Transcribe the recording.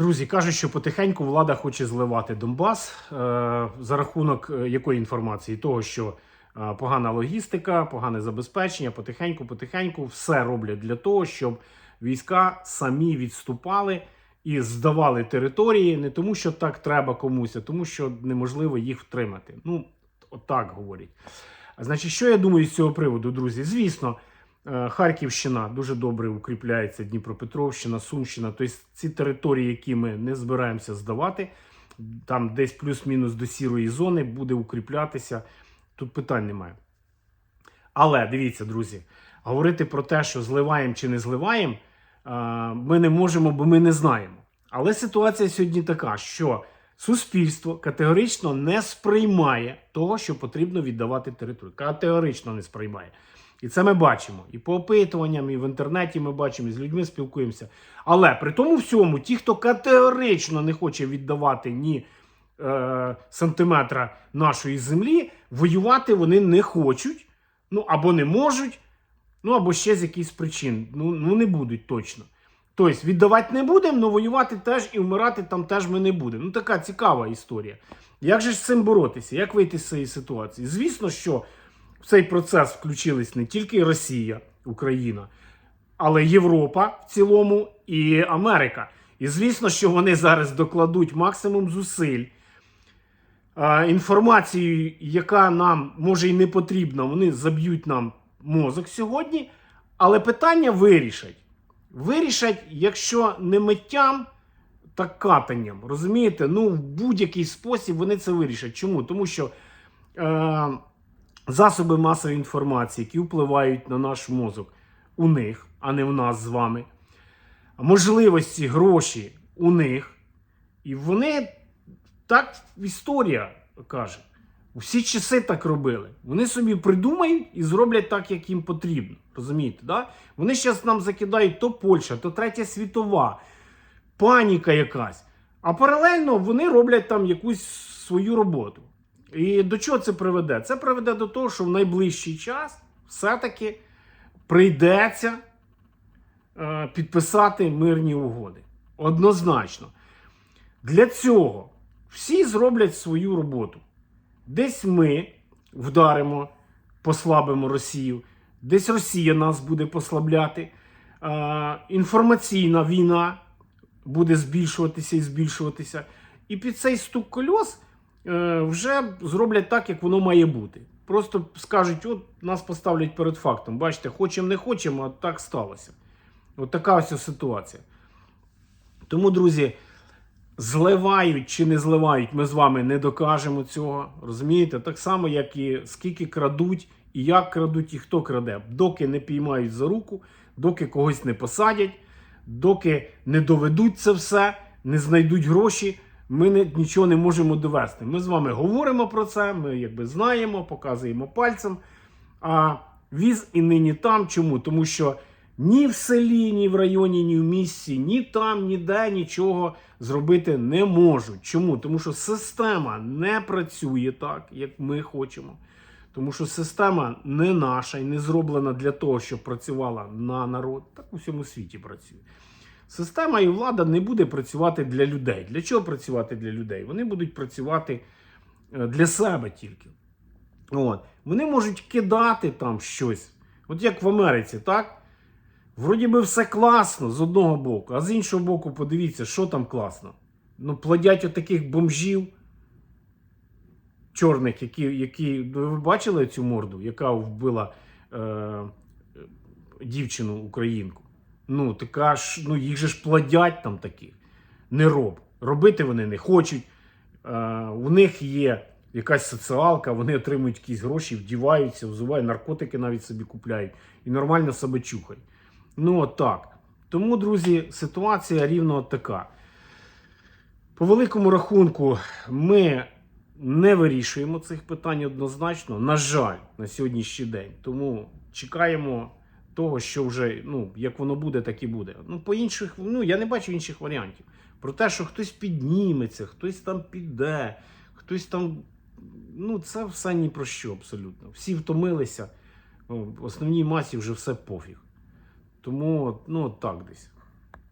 Друзі, кажуть, що потихеньку влада хоче зливати Донбас е, за рахунок е, якої інформації? Того, що е, погана логістика, погане забезпечення, потихеньку, потихеньку все роблять для того, щоб війська самі відступали і здавали території не тому, що так треба комусь, а тому, що неможливо їх втримати. Ну, отак говорять. Значить, що я думаю з цього приводу, друзі? Звісно, Харківщина дуже добре укріпляється, Дніпропетровщина, Сумщина. Тобто ці території, які ми не збираємося здавати, там десь плюс-мінус до сірої зони буде укріплятися. Тут питань немає. Але дивіться, друзі, говорити про те, що зливаємо чи не зливаємо, е, ми не можемо, бо ми не знаємо. Але ситуація сьогодні така, що суспільство категорично не сприймає того, що потрібно віддавати територію. Категорично не сприймає. І це ми бачимо. І по опитуванням, і в інтернеті ми бачимо, і з людьми спілкуємося. Але при тому всьому, ті, хто категорично не хоче віддавати ні е, сантиметра нашої землі, воювати вони не хочуть, ну або не можуть, ну або ще з якихось причин. Ну, ну не будуть точно. Тобто віддавати не будемо, але воювати теж і вмирати там теж ми не будемо. Ну така цікава історія. Як же з цим боротися? Як вийти з цієї ситуації? Звісно, що в цей процес включились не тільки Росія, Україна, але Європа в цілому і Америка. І звісно, що вони зараз докладуть максимум зусиль. Е, Інформацію, яка нам може і не потрібна, вони заб'ють нам мозок сьогодні, але питання вирішать. Вирішать, якщо не миттям, так катанням. Розумієте? Ну, в будь-який спосіб вони це вирішать. Чому? Тому що е, засоби масової інформації, які впливають на наш мозок, у них, а не в нас з вами. Можливості, гроші у них. І вони так історія каже. Усі часи так робили. Вони собі придумають і зроблять так, як їм потрібно. Розумієте? Да? Вони зараз нам закидають то Польща, то Третя світова, паніка якась. А паралельно вони роблять там якусь свою роботу. І до чого це приведе? Це приведе до того, що в найближчий час все-таки прийдеться е, підписати мирні угоди. Однозначно. Для цього всі зроблять свою роботу. Десь ми вдаримо, послабимо Росію, десь Росія нас буде послабляти. Е, інформаційна війна буде збільшуватися і збільшуватися. І під цей стук кольос вже зроблять так, як воно має бути. Просто скажуть, от нас поставлять перед фактом. Бачите, хочемо, не хочемо, а так сталося. От така ось ситуація. Тому, друзі, зливають чи не зливають, ми з вами не докажемо цього. Розумієте? Так само, як і скільки крадуть, і як крадуть, і хто краде. Доки не піймають за руку, доки когось не посадять, доки не доведуть це все, не знайдуть гроші, ми не, нічого не можемо довести. Ми з вами говоримо про це, ми якби знаємо, показуємо пальцем. А віз і нині там. Чому? Тому що ні в селі, ні в районі, ні в місті, ні там, ніде нічого зробити не можуть. Чому? Тому що система не працює так, як ми хочемо. Тому що система не наша і не зроблена для того, щоб працювала на народ. Так у всьому світі працює. Система і влада не буде працювати для людей. Для чого працювати для людей? Вони будуть працювати е, для себе тільки. От. Вони можуть кидати там щось. От як в Америці, так? Вроді би все класно з одного боку, а з іншого боку, подивіться, що там класно. Ну, плодять отаких бомжів чорних, які. які ну, ви бачили цю морду, яка вбила е, дівчину українку? Ну, така ж, ну їх же ж плодять там таких. Не роб. Робити вони не хочуть. Е, у них є якась соціалка, вони отримують якісь гроші, вдіваються, взувають, наркотики навіть собі купляють і нормально себе чухають. Ну, от так. Тому, друзі, ситуація рівно така. По великому рахунку, ми не вирішуємо цих питань однозначно. На жаль, на сьогоднішній день. Тому чекаємо того, що вже, ну, як воно буде, так і буде. Ну, по інших, ну, я не бачу інших варіантів. Про те, що хтось підніметься, хтось там піде, хтось там. Ну, це все ні про що абсолютно. Всі втомилися. В основній масі вже все пофіг. Тому, ну, так десь.